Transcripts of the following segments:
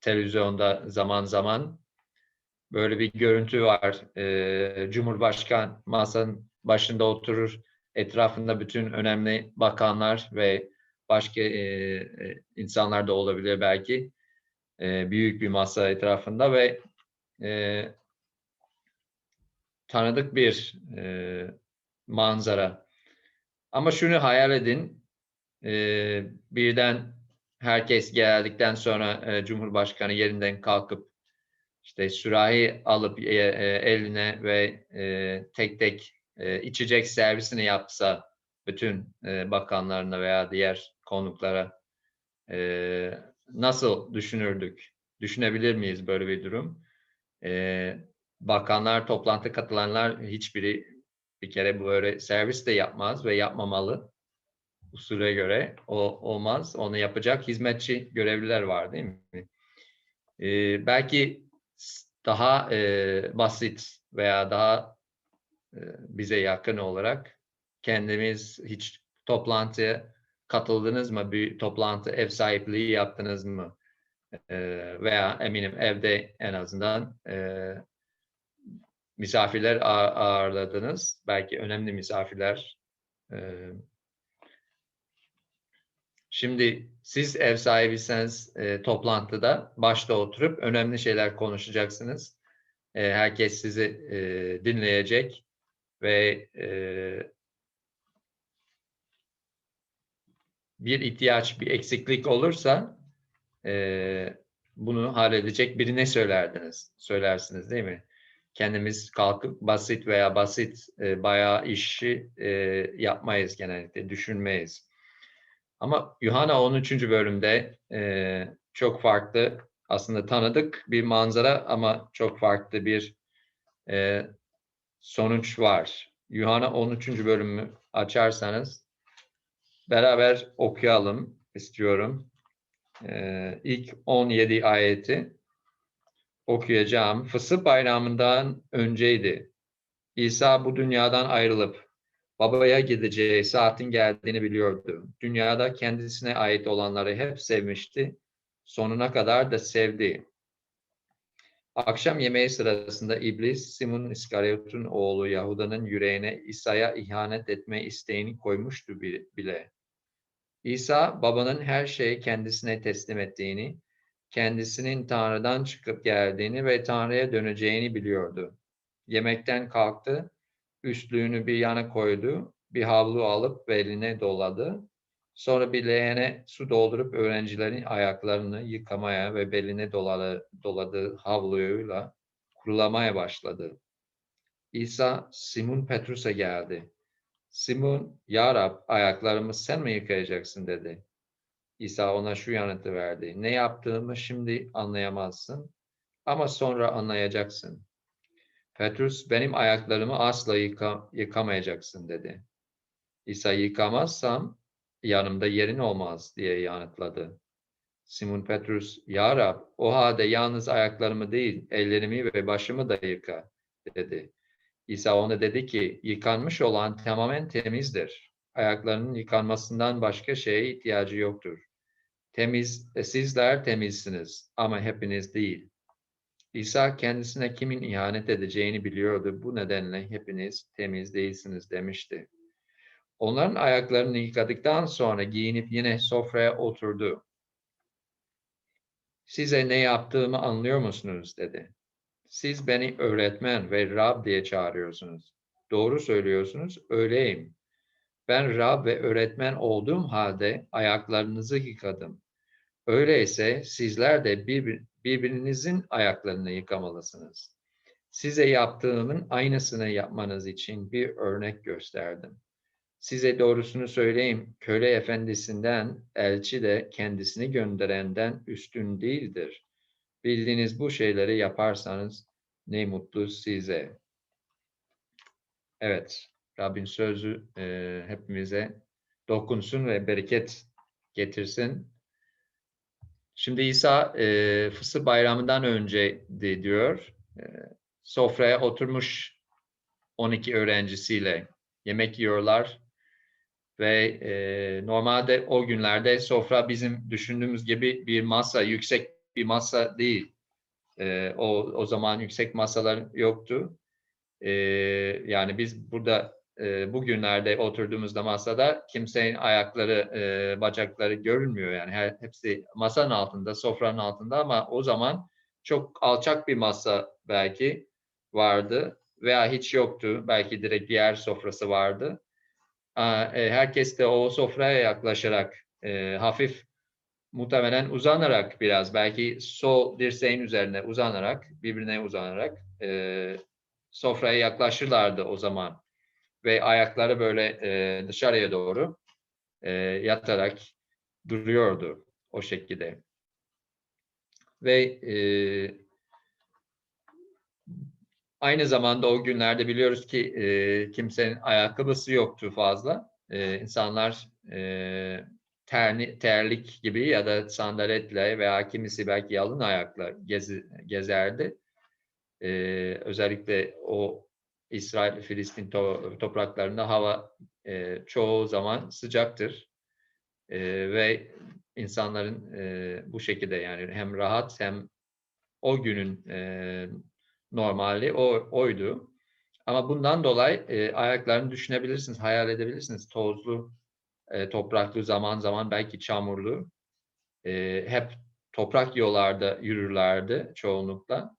televizyonda zaman zaman. Böyle bir görüntü var. E, Cumhurbaşkan masanın başında oturur. Etrafında bütün önemli bakanlar ve başka e, e, insanlar da olabilir belki. E, büyük bir masa etrafında ve e, tanıdık bir e, manzara. Ama şunu hayal edin, e, birden herkes geldikten sonra e, Cumhurbaşkanı yerinden kalkıp işte sürahi alıp e, e, eline ve e, tek tek e, içecek servisini yapsa bütün e, bakanlarına veya diğer konuklara e, nasıl düşünürdük? Düşünebilir miyiz böyle bir durum? E, bakanlar, toplantı katılanlar hiçbiri bir kere böyle servis de yapmaz ve yapmamalı usule göre. O olmaz. Onu yapacak hizmetçi görevliler var değil mi? E, belki daha e, basit veya daha e, bize yakın olarak kendimiz hiç toplantıya katıldınız mı? Bir toplantı ev sahipliği yaptınız mı? E, veya eminim evde en azından e, misafirler ağırladınız. Belki önemli misafirler. E, şimdi siz ev sahibiyseniz e, toplantıda başta oturup önemli şeyler konuşacaksınız. E, herkes sizi e, dinleyecek ve e, bir ihtiyaç, bir eksiklik olursa e, bunu halledecek birine söylerdiniz, söylersiniz değil mi? Kendimiz kalkıp basit veya basit e, bayağı işi e, yapmayız genellikle, düşünmeyiz. Ama Yuhanna 13. bölümde e, çok farklı, aslında tanıdık bir manzara ama çok farklı bir e, sonuç var. Yuhanna 13. bölümü açarsanız beraber okuyalım istiyorum. Ee, ilk 17 ayeti okuyacağım. Fısıh bayramından önceydi. İsa bu dünyadan ayrılıp babaya gideceği saatin geldiğini biliyordu. Dünyada kendisine ait olanları hep sevmişti. Sonuna kadar da sevdi. Akşam yemeği sırasında iblis Simon İskaryot'un oğlu Yahuda'nın yüreğine İsa'ya ihanet etme isteğini koymuştu bile. İsa babanın her şeyi kendisine teslim ettiğini, kendisinin Tanrı'dan çıkıp geldiğini ve Tanrı'ya döneceğini biliyordu. Yemekten kalktı, üstlüğünü bir yana koydu, bir havlu alıp beline doladı. Sonra bir leğene su doldurup öğrencilerin ayaklarını yıkamaya ve beline doladı, doladığı havluyla kurulamaya başladı. İsa Simon Petrus'a geldi. Simon, Ya Rab ayaklarımı sen mi yıkayacaksın dedi. İsa ona şu yanıtı verdi. Ne yaptığımı şimdi anlayamazsın ama sonra anlayacaksın. Petrus benim ayaklarımı asla yıka, yıkamayacaksın dedi. İsa yıkamazsam yanımda yerin olmaz diye yanıtladı. Simon Petrus, Ya Rab, o halde yalnız ayaklarımı değil, ellerimi ve başımı da yıka, dedi. İsa ona dedi ki, yıkanmış olan tamamen temizdir. Ayaklarının yıkanmasından başka şeye ihtiyacı yoktur. Temiz, e, sizler temizsiniz ama hepiniz değil. İsa kendisine kimin ihanet edeceğini biliyordu. Bu nedenle hepiniz temiz değilsiniz demişti. Onların ayaklarını yıkadıktan sonra giyinip yine sofraya oturdu. Size ne yaptığımı anlıyor musunuz dedi. Siz beni öğretmen ve Rab diye çağırıyorsunuz. Doğru söylüyorsunuz, öyleyim. Ben Rab ve öğretmen olduğum halde ayaklarınızı yıkadım. Öyleyse sizler de bir, birbirinizin ayaklarını yıkamalısınız. Size yaptığımın aynısını yapmanız için bir örnek gösterdim. Size doğrusunu söyleyeyim, köle efendisinden, elçi de kendisini gönderenden üstün değildir. Bildiğiniz bu şeyleri yaparsanız ne mutlu size. Evet, Rabbin sözü e, hepimize dokunsun ve bereket getirsin. Şimdi İsa e, Fısır Bayramı'ndan önce de diyor, e, sofraya oturmuş 12 öğrencisiyle yemek yiyorlar ve e, normalde o günlerde sofra bizim düşündüğümüz gibi bir masa, yüksek bir masa değil. E, o, o zaman yüksek masalar yoktu. E, yani biz burada e, bugünlerde oturduğumuzda masada kimsenin ayakları, e, bacakları görünmüyor. Yani her, hepsi masanın altında, sofranın altında ama o zaman çok alçak bir masa belki vardı veya hiç yoktu. Belki direkt diğer sofrası vardı. E, herkes de o sofraya yaklaşarak e, hafif muhtemelen uzanarak biraz belki sol dirseğin üzerine uzanarak birbirine uzanarak e, sofraya yaklaşırlardı o zaman ve ayakları böyle e, dışarıya doğru e, yatarak duruyordu o şekilde ve e, aynı zamanda o günlerde biliyoruz ki e, kimsenin ayakkabısı yoktu fazla e, insanlar e, terni, terlik gibi ya da sandaletle veya kimisi belki yalın ayakla gezi, gezerdi. Ee, özellikle o İsrail, Filistin to, topraklarında hava e, çoğu zaman sıcaktır. E, ve insanların e, bu şekilde yani hem rahat hem o günün e, normali o, oydu. Ama bundan dolayı e, ayaklarını düşünebilirsiniz, hayal edebilirsiniz. Tozlu, e, topraklı, zaman zaman belki çamurlu. E, hep toprak yollarda yürürlerdi çoğunlukla.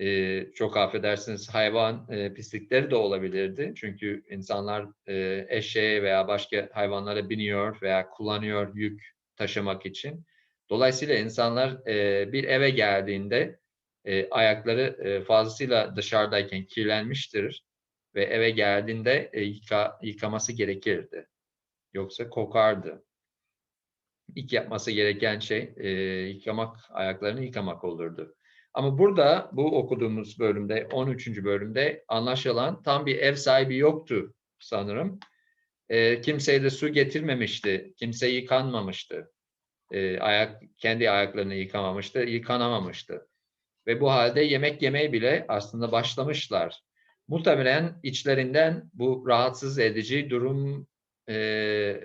E, çok affedersiniz hayvan e, pislikleri de olabilirdi. Çünkü insanlar e, eşeğe veya başka hayvanlara biniyor veya kullanıyor yük taşımak için. Dolayısıyla insanlar e, bir eve geldiğinde e, ayakları e, fazlasıyla dışarıdayken kirlenmiştir ve eve geldiğinde e, yıka, yıkaması gerekirdi. Yoksa kokardı. İlk yapması gereken şey e, yıkamak, ayaklarını yıkamak olurdu. Ama burada bu okuduğumuz bölümde, 13. bölümde anlaşılan tam bir ev sahibi yoktu sanırım. E, kimseye de su getirmemişti, kimse yıkanmamıştı. E, ayak, kendi ayaklarını yıkamamıştı, yıkanamamıştı. Ve bu halde yemek yemeye bile aslında başlamışlar. Muhtemelen içlerinden bu rahatsız edici durum e,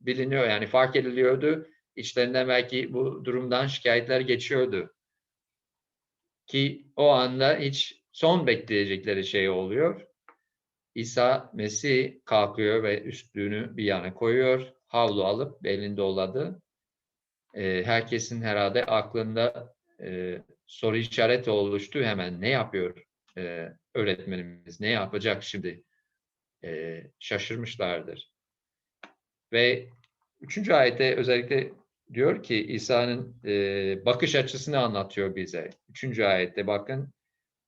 biliniyor yani fark ediliyordu. İçlerinden belki bu durumdan şikayetler geçiyordu. Ki o anda hiç son bekleyecekleri şey oluyor. İsa Mesih kalkıyor ve üstlüğünü bir yana koyuyor. Havlu alıp belini doladı. E, herkesin herhalde aklında e, soru işareti oluştu hemen. Ne yapıyor e, öğretmenimiz? Ne yapacak şimdi? E, şaşırmışlardır. Ve üçüncü ayette özellikle diyor ki İsa'nın e, bakış açısını anlatıyor bize. Üçüncü ayette bakın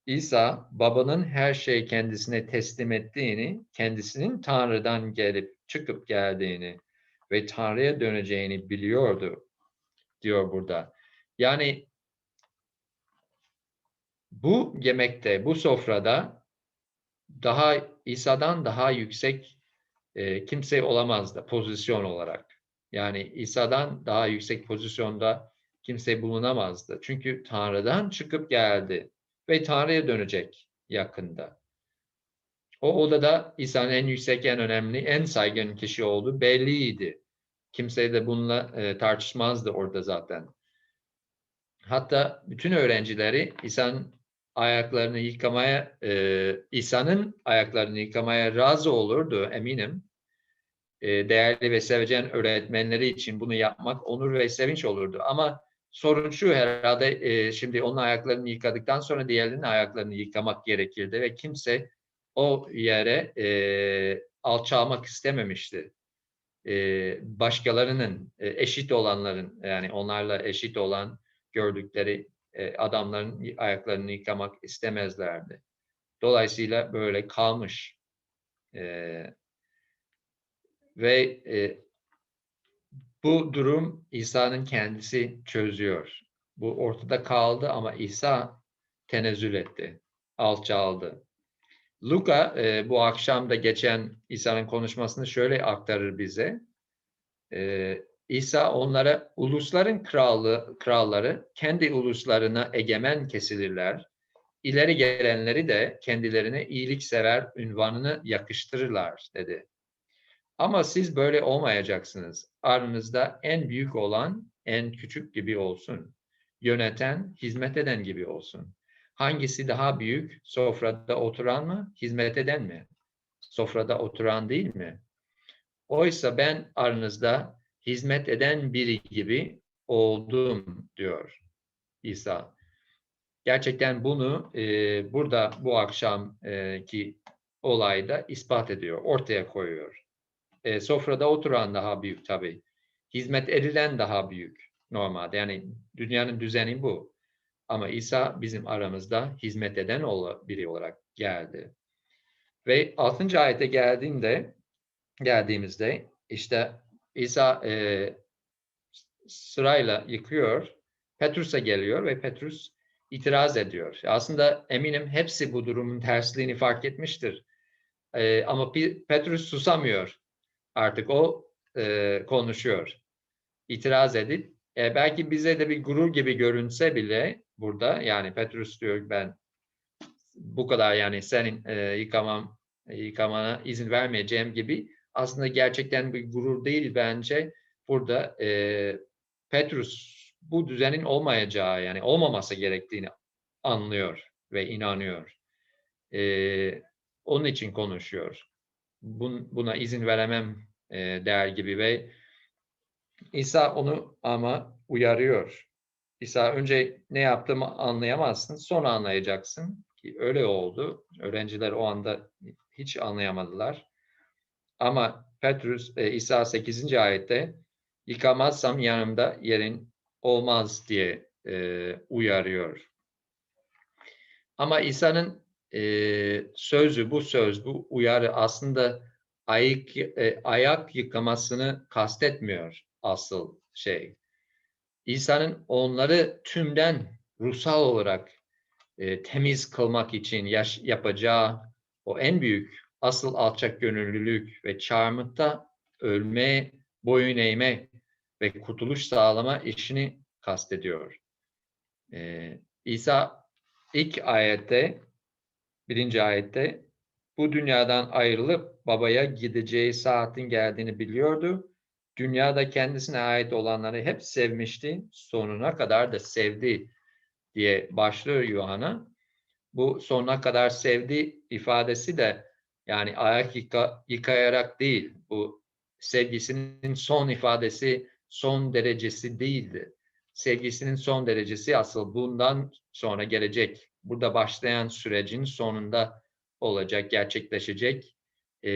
İsa babanın her şeyi kendisine teslim ettiğini, kendisinin Tanrı'dan gelip çıkıp geldiğini ve Tanrı'ya döneceğini biliyordu diyor burada. Yani bu yemekte, bu sofrada daha İsa'dan daha yüksek e, kimse olamazdı pozisyon olarak. Yani İsa'dan daha yüksek pozisyonda kimse bulunamazdı. Çünkü Tanrı'dan çıkıp geldi ve Tanrı'ya dönecek yakında. O odada İsa'nın en yüksek, en önemli, en saygın kişi olduğu belliydi. Kimse de bununla e, tartışmazdı orada zaten. Hatta bütün öğrencileri İsa'nın ayaklarını yıkamaya, e, İsa'nın ayaklarını yıkamaya razı olurdu eminim. E, değerli ve sevecen öğretmenleri için bunu yapmak onur ve sevinç olurdu. Ama sorun şu herhalde e, şimdi onun ayaklarını yıkadıktan sonra diğerlerinin ayaklarını yıkamak gerekirdi ve kimse o yere e, alçalmak istememişti. Başkalarının eşit olanların yani onlarla eşit olan gördükleri adamların ayaklarını yıkamak istemezlerdi. Dolayısıyla böyle kalmış. E, ve e, bu durum İsa'nın kendisi çözüyor. Bu ortada kaldı ama İsa tenezzül etti, alçaldı. Luka e, bu akşam da geçen İsa'nın konuşmasını şöyle aktarır bize. E, İsa onlara ulusların kralı, kralları kendi uluslarına egemen kesilirler. İleri gelenleri de kendilerine iyilik sever ünvanını yakıştırırlar dedi. Ama siz böyle olmayacaksınız. Aranızda en büyük olan en küçük gibi olsun. yöneten, hizmet eden gibi olsun. Hangisi daha büyük? Sofrada oturan mı, hizmet eden mi? Sofrada oturan değil mi? Oysa ben aranızda hizmet eden biri gibi oldum diyor İsa. Gerçekten bunu e, burada bu akşamki olayda ispat ediyor, ortaya koyuyor. E, sofrada oturan daha büyük tabii. Hizmet edilen daha büyük normalde. Yani dünyanın düzeni bu. Ama İsa bizim aramızda hizmet eden biri olarak geldi. Ve 6. ayete geldiğinde geldiğimizde işte İsa e, sırayla yıkıyor. Petrus'a geliyor ve Petrus itiraz ediyor. Aslında eminim hepsi bu durumun tersliğini fark etmiştir. E, ama Petrus susamıyor. Artık o e, konuşuyor. İtiraz edip e, belki bize de bir gurur gibi görünse bile burada yani Petrus diyor ben bu kadar yani senin e, yıkamam yıkamana izin vermeyeceğim gibi aslında gerçekten bir gurur değil bence burada e, Petrus bu düzenin olmayacağı yani olmaması gerektiğini anlıyor ve inanıyor. E, onun için konuşuyor. Bun, buna izin veremem e, der gibi ve İsa onu ama uyarıyor. İsa önce ne yaptığımı anlayamazsın, sonra anlayacaksın. Ki öyle oldu. Öğrenciler o anda hiç anlayamadılar. Ama Petrus, e, İsa 8. ayette yıkamazsam yanımda yerin olmaz diye e, uyarıyor. Ama İsa'nın e, sözü, bu söz, bu uyarı aslında ayak, e, ayak yıkamasını kastetmiyor asıl şey. İsa'nın onları tümden ruhsal olarak e, temiz kılmak için yaş, yapacağı o en büyük asıl alçak gönüllülük ve çarmıhta ölme, boyun eğme ve kurtuluş sağlama işini kastediyor. Ee, İsa ilk ayette, birinci ayette bu dünyadan ayrılıp babaya gideceği saatin geldiğini biliyordu. Dünyada kendisine ait olanları hep sevmişti, sonuna kadar da sevdi diye başlıyor Yuhanna. Bu sonuna kadar sevdi ifadesi de yani ayak yıka, yıkayarak değil. Bu sevgisinin son ifadesi, son derecesi değildi. Sevgisinin son derecesi asıl bundan sonra gelecek. Burada başlayan sürecin sonunda olacak, gerçekleşecek e,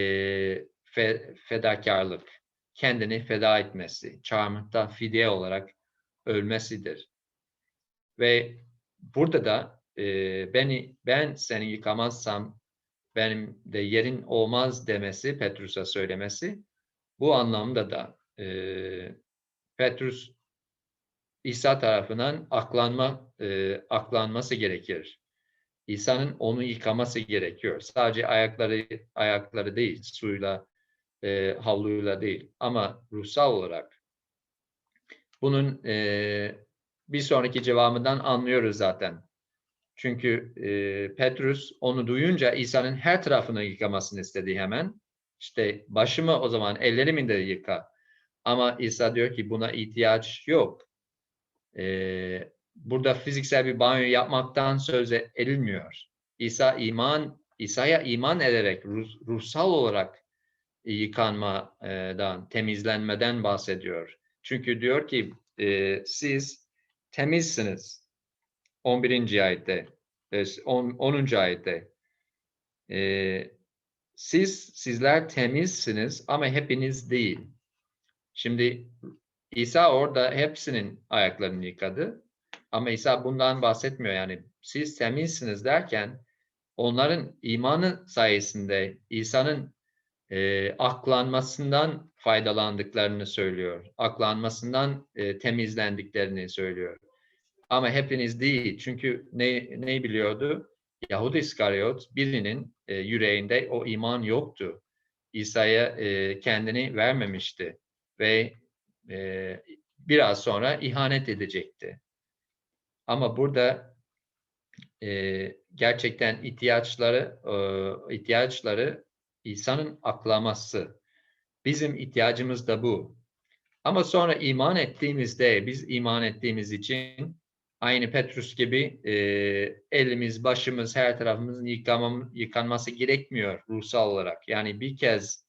fe, fedakarlık. Kendini feda etmesi, çarmıhta fidye olarak ölmesidir. Ve burada da e, beni ben seni yıkamazsam benim de yerin olmaz demesi, Petrus'a söylemesi bu anlamda da e, Petrus İsa tarafından aklanma e, aklanması gerekir. İsa'nın onu yıkaması gerekiyor. Sadece ayakları ayakları değil, suyla, e, havluyla değil ama ruhsal olarak. Bunun e, bir sonraki cevabından anlıyoruz zaten. Çünkü e, Petrus onu duyunca İsa'nın her tarafını yıkamasını istedi hemen. İşte başımı o zaman ellerimin de yıka. Ama İsa diyor ki buna ihtiyaç yok. E, burada fiziksel bir banyo yapmaktan söz edilmiyor. İsa iman, İsa'ya iman ederek ruh, ruhsal olarak yıkanmadan, temizlenmeden bahsediyor. Çünkü diyor ki e, siz temizsiniz 11. ayette, 10. 10. ayette. E, siz, sizler temizsiniz ama hepiniz değil. Şimdi İsa orada hepsinin ayaklarını yıkadı. Ama İsa bundan bahsetmiyor. Yani siz temizsiniz derken onların imanı sayesinde İsa'nın e, aklanmasından faydalandıklarını söylüyor. Aklanmasından e, temizlendiklerini söylüyor. Ama hepiniz değil. Çünkü ne, ne biliyordu? Yahudi İskariot birinin e, yüreğinde o iman yoktu. İsa'ya e, kendini vermemişti ve e, biraz sonra ihanet edecekti. Ama burada e, gerçekten ihtiyaçları e, ihtiyaçları İsa'nın aklaması. Bizim ihtiyacımız da bu. Ama sonra iman ettiğimizde, biz iman ettiğimiz için aynı Petrus gibi e, elimiz, başımız, her tarafımızın yıkamam, yıkanması gerekmiyor ruhsal olarak. Yani bir kez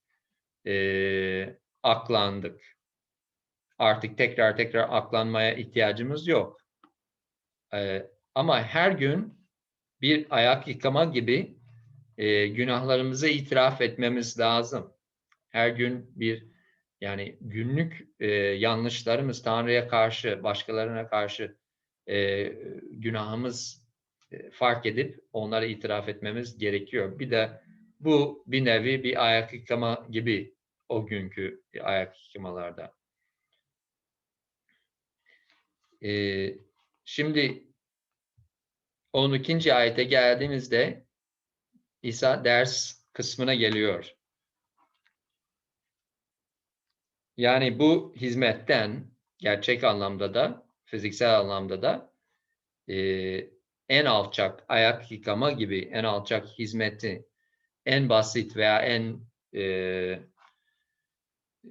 e, aklandık. Artık tekrar tekrar aklanmaya ihtiyacımız yok. E, ama her gün bir ayak yıkama gibi e, günahlarımızı itiraf etmemiz lazım. Her gün bir yani günlük e, yanlışlarımız Tanrı'ya karşı, başkalarına karşı e, günahımız e, fark edip onları itiraf etmemiz gerekiyor. Bir de bu bir nevi bir ayak yıkama gibi o günkü ayak yıkamalarda. E, şimdi 12. ayete geldiğimizde İsa ders kısmına geliyor. Yani bu hizmetten gerçek anlamda da fiziksel anlamda da e, en alçak ayak yıkama gibi en alçak hizmeti en basit veya en e,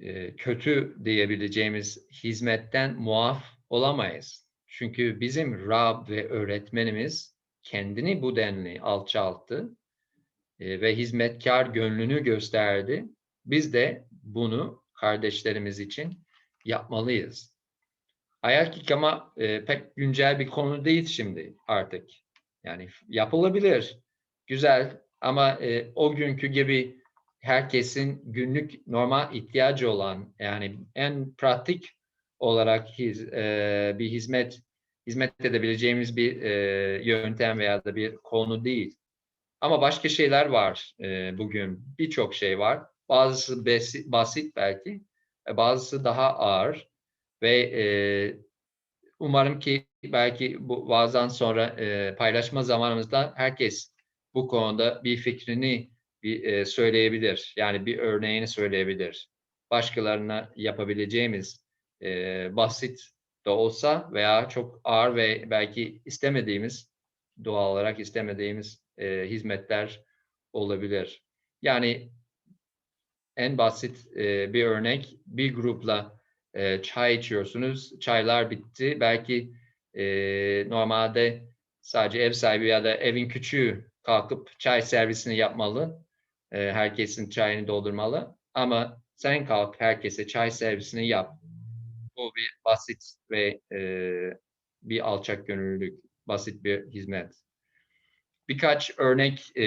e, kötü diyebileceğimiz hizmetten muaf olamayız. Çünkü bizim Rab ve öğretmenimiz kendini bu denli alçalttı e, ve hizmetkar gönlünü gösterdi. Biz de bunu kardeşlerimiz için yapmalıyız. Ayak yıkama e, pek güncel bir konu değil şimdi artık. Yani yapılabilir, güzel ama e, o günkü gibi herkesin günlük normal ihtiyacı olan yani en pratik olarak hiz, e, bir hizmet hizmet edebileceğimiz bir e, yöntem veya da bir konu değil. Ama başka şeyler var e, bugün. Birçok şey var. Bazısı basit, basit belki, e, bazısı daha ağır ve e, umarım ki belki bu vaazdan sonra e, paylaşma zamanımızda herkes bu konuda bir fikrini bir, e, söyleyebilir. Yani bir örneğini söyleyebilir. Başkalarına yapabileceğimiz e, basit de olsa veya çok ağır ve belki istemediğimiz doğal olarak istemediğimiz e, hizmetler olabilir. Yani en basit e, bir örnek bir grupla e, çay içiyorsunuz. Çaylar bitti. Belki e, normalde sadece ev sahibi ya da evin küçüğü kalkıp çay servisini yapmalı. E, herkesin çayını doldurmalı. Ama sen kalk herkese çay servisini yap. Bu bir basit ve e, bir alçak gönüllülük, basit bir hizmet. Birkaç örnek e,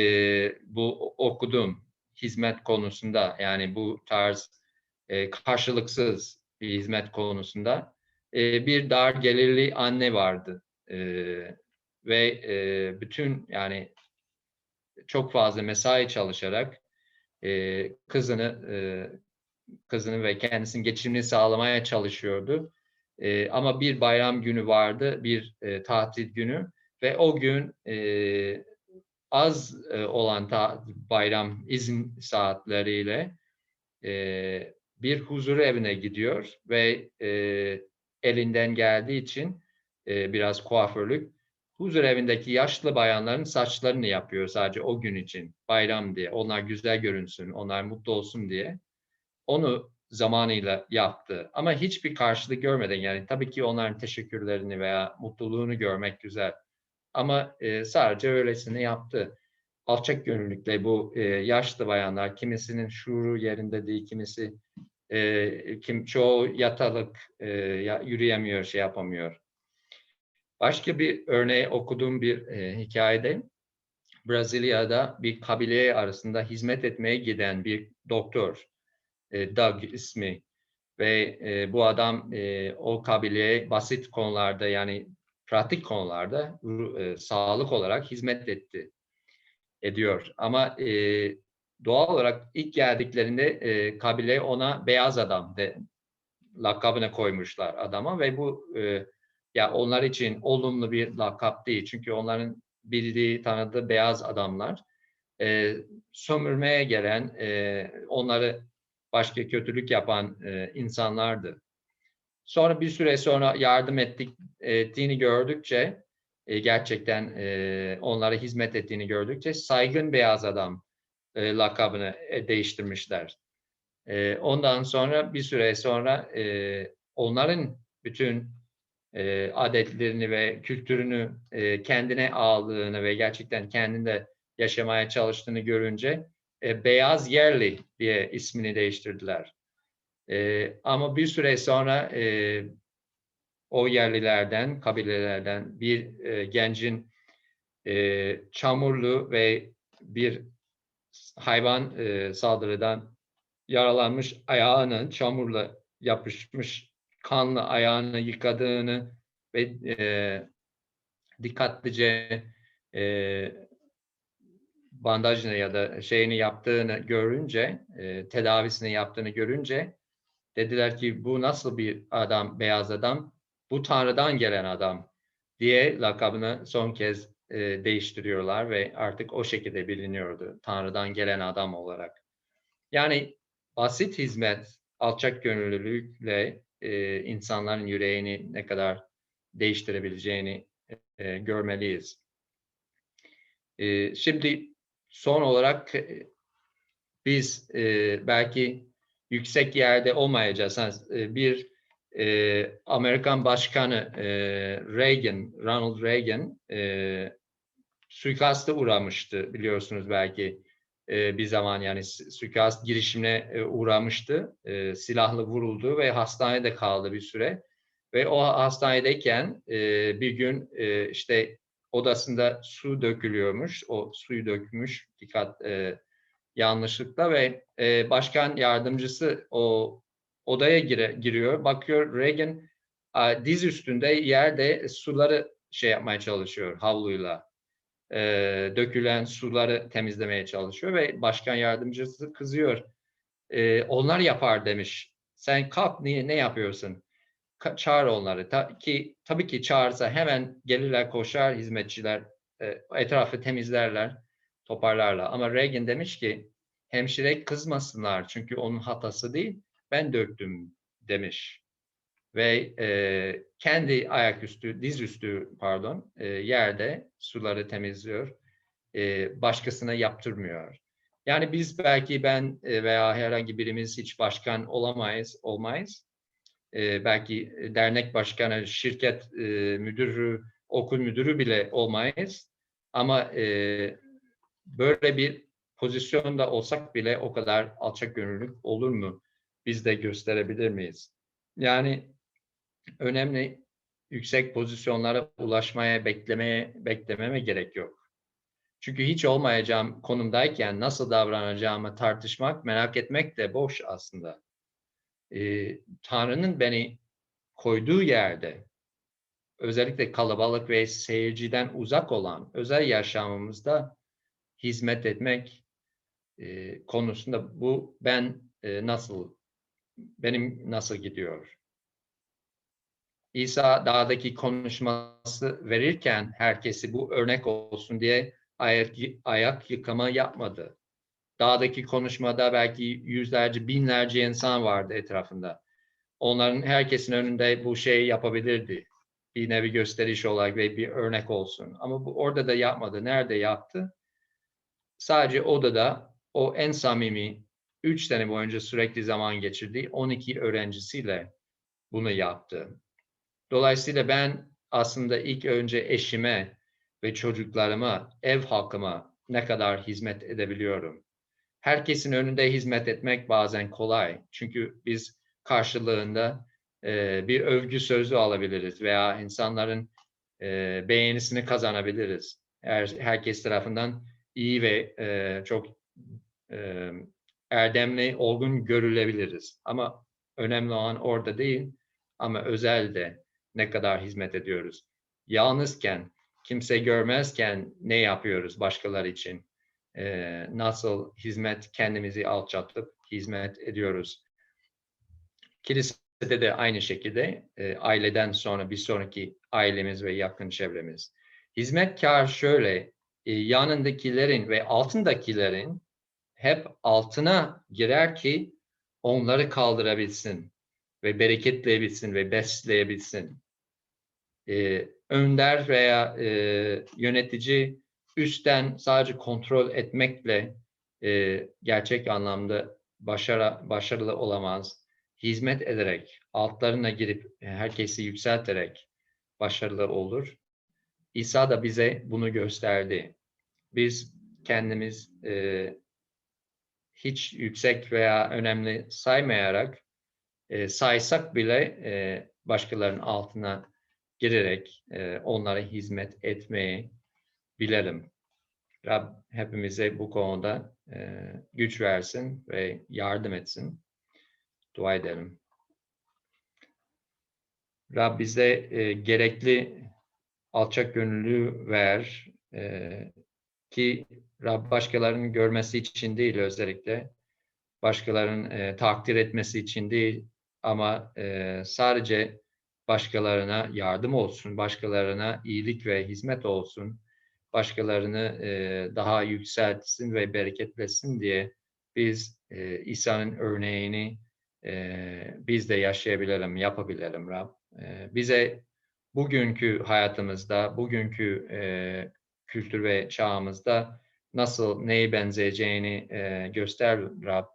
bu okudum hizmet konusunda yani bu tarz e, karşılıksız bir hizmet konusunda e, bir dar gelirli anne vardı e, ve e, bütün yani çok fazla mesai çalışarak e, kızını e, kızını ve kendisinin geçimini sağlamaya çalışıyordu. E, ama bir bayram günü vardı, bir e, tatil günü ve o gün e, az e, olan ta, bayram izin saatleriyle e, bir huzur evine gidiyor ve e, elinden geldiği için e, biraz kuaförlük huzur evindeki yaşlı bayanların saçlarını yapıyor sadece o gün için bayram diye. Onlar güzel görünsün, onlar mutlu olsun diye. Onu zamanıyla yaptı ama hiçbir karşılık görmeden yani tabii ki onların teşekkürlerini veya mutluluğunu görmek güzel. Ama e, sadece öylesini yaptı. Alçak gönüllükle bu e, yaşlı bayanlar, kimisinin şuuru yerinde değil, kimisi e, kim çoğu yatalık, e, yürüyemiyor, şey yapamıyor. Başka bir örneği okuduğum bir e, hikayede Brezilya'da bir kabile arasında hizmet etmeye giden bir doktor, e, Doug ismi ve e, bu adam e, o kabileye basit konularda yani pratik konularda e, sağlık olarak hizmet etti ediyor. Ama e, doğal olarak ilk geldiklerinde e, kabile ona beyaz adam de lakabını koymuşlar adama ve bu e, ya onlar için olumlu bir lakap değil. Çünkü onların bildiği, tanıdığı beyaz adamlar e, sömürmeye gelen, e, onları başka kötülük yapan e, insanlardı. Sonra bir süre sonra yardım ettik, ettiğini gördükçe, e, gerçekten e, onlara hizmet ettiğini gördükçe saygın beyaz adam e, lakabını e, değiştirmişler. E, ondan sonra bir süre sonra e, onların bütün e, adetlerini ve kültürünü e, kendine aldığını ve gerçekten kendinde yaşamaya çalıştığını görünce e, beyaz yerli diye ismini değiştirdiler. E, ama bir süre sonra e, o yerlilerden, kabilelerden bir e, gencin e, çamurlu ve bir hayvan e, saldırıdan yaralanmış ayağının çamurla yapışmış kanlı ayağını yıkadığını ve e, dikkatlice e, bandajını ya da şeyini yaptığını görünce, e, tedavisini yaptığını görünce dediler ki bu nasıl bir adam, beyaz adam? Bu Tanrı'dan gelen adam diye lakabını son kez e, değiştiriyorlar ve artık o şekilde biliniyordu. Tanrı'dan gelen adam olarak. Yani basit hizmet, alçak gönüllülükle e, insanların yüreğini ne kadar değiştirebileceğini e, görmeliyiz. E, şimdi son olarak e, biz e, belki yüksek yerde olmayacağız. Yani, e, bir e, Amerikan Başkanı e, Reagan, Ronald Reagan e, suikasta uğramıştı biliyorsunuz belki e, bir zaman yani suikast girişimine e, uğramıştı. E, silahlı vuruldu ve hastanede kaldı bir süre. Ve o hastanedeyken e, bir gün e, işte odasında su dökülüyormuş. O suyu dökmüş dikkat e, yanlışlıkla ve e, başkan yardımcısı o odaya gire, giriyor. Bakıyor Reagan a, diz üstünde yerde suları şey yapmaya çalışıyor havluyla. E, dökülen suları temizlemeye çalışıyor ve başkan yardımcısı kızıyor. E, onlar yapar demiş. Sen kalk niye ne yapıyorsun? Çağır onları. Ta, ki tabii ki çağırsa hemen gelirler koşar hizmetçiler e, etrafı temizlerler, toparlarlar. Ama Reagan demiş ki hemşire kızmasınlar çünkü onun hatası değil. Ben döktüm demiş. Ve e, kendi ayaküstü, dizüstü pardon e, yerde suları temizliyor. E, başkasına yaptırmıyor. Yani biz belki ben e, veya herhangi birimiz hiç başkan olamayız, olmayız e, belki dernek başkanı, şirket e, müdürü, okul müdürü bile olmayız. Ama e, böyle bir pozisyonda olsak bile o kadar alçak gönüllülük olur mu? Biz de gösterebilir miyiz? Yani önemli yüksek pozisyonlara ulaşmaya, beklemeye, beklememe gerek yok. Çünkü hiç olmayacağım konumdayken nasıl davranacağımı tartışmak, merak etmek de boş aslında e, Tanrı'nın beni koyduğu yerde özellikle kalabalık ve seyirciden uzak olan özel yaşamımızda hizmet etmek e, konusunda bu ben e, nasıl benim nasıl gidiyor? İsa dağdaki konuşması verirken herkesi bu örnek olsun diye ayak, ayak yıkama yapmadı. Dağdaki konuşmada belki yüzlerce, binlerce insan vardı etrafında. Onların herkesin önünde bu şeyi yapabilirdi. Bir nevi gösteriş olarak ve bir örnek olsun. Ama bu orada da yapmadı. Nerede yaptı? Sadece odada o en samimi, üç sene boyunca sürekli zaman geçirdiği 12 öğrencisiyle bunu yaptı. Dolayısıyla ben aslında ilk önce eşime ve çocuklarıma, ev halkıma ne kadar hizmet edebiliyorum? Herkesin önünde hizmet etmek bazen kolay. Çünkü biz karşılığında e, bir övgü sözü alabiliriz veya insanların e, beğenisini kazanabiliriz. Her, herkes tarafından iyi ve e, çok e, erdemli, olgun görülebiliriz. Ama önemli olan orada değil ama özelde ne kadar hizmet ediyoruz. Yalnızken, kimse görmezken ne yapıyoruz başkaları için? E, nasıl hizmet kendimizi alçaltıp hizmet ediyoruz. Kilisede de aynı şekilde e, aileden sonra bir sonraki ailemiz ve yakın çevremiz. Hizmetkar şöyle e, yanındakilerin ve altındakilerin hep altına girer ki onları kaldırabilsin ve bereketleyebilsin ve besleyebilsin. E, önder veya e, yönetici üstten sadece kontrol etmekle e, gerçek anlamda başara, başarılı olamaz. Hizmet ederek, altlarına girip herkesi yükselterek başarılı olur. İsa da bize bunu gösterdi. Biz kendimiz e, hiç yüksek veya önemli saymayarak e, saysak bile e, başkalarının altına girerek e, onlara hizmet etmeyi bilelim. Rab hepimize bu konuda e, güç versin ve yardım etsin. Dua edelim. Rab bize e, gerekli alçak gönüllü ver e, ki Rab başkalarının görmesi için değil özellikle başkalarının e, takdir etmesi için değil ama e, sadece başkalarına yardım olsun, başkalarına iyilik ve hizmet olsun, başkalarını e, daha yükseltsin ve bereketlesin diye biz e, İsa'nın örneğini e, biz de yaşayabilelim, yapabilelim Rab. E, bize bugünkü hayatımızda, bugünkü e, kültür ve çağımızda nasıl neye benzeyeceğini e, göster Rab.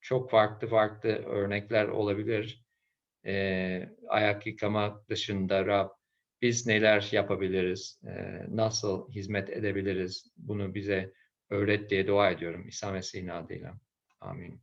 Çok farklı farklı örnekler olabilir. E, ayak yıkama dışında Rab biz neler yapabiliriz, nasıl hizmet edebiliriz bunu bize öğret diye dua ediyorum İsa Mesih'in adıyla. Amin.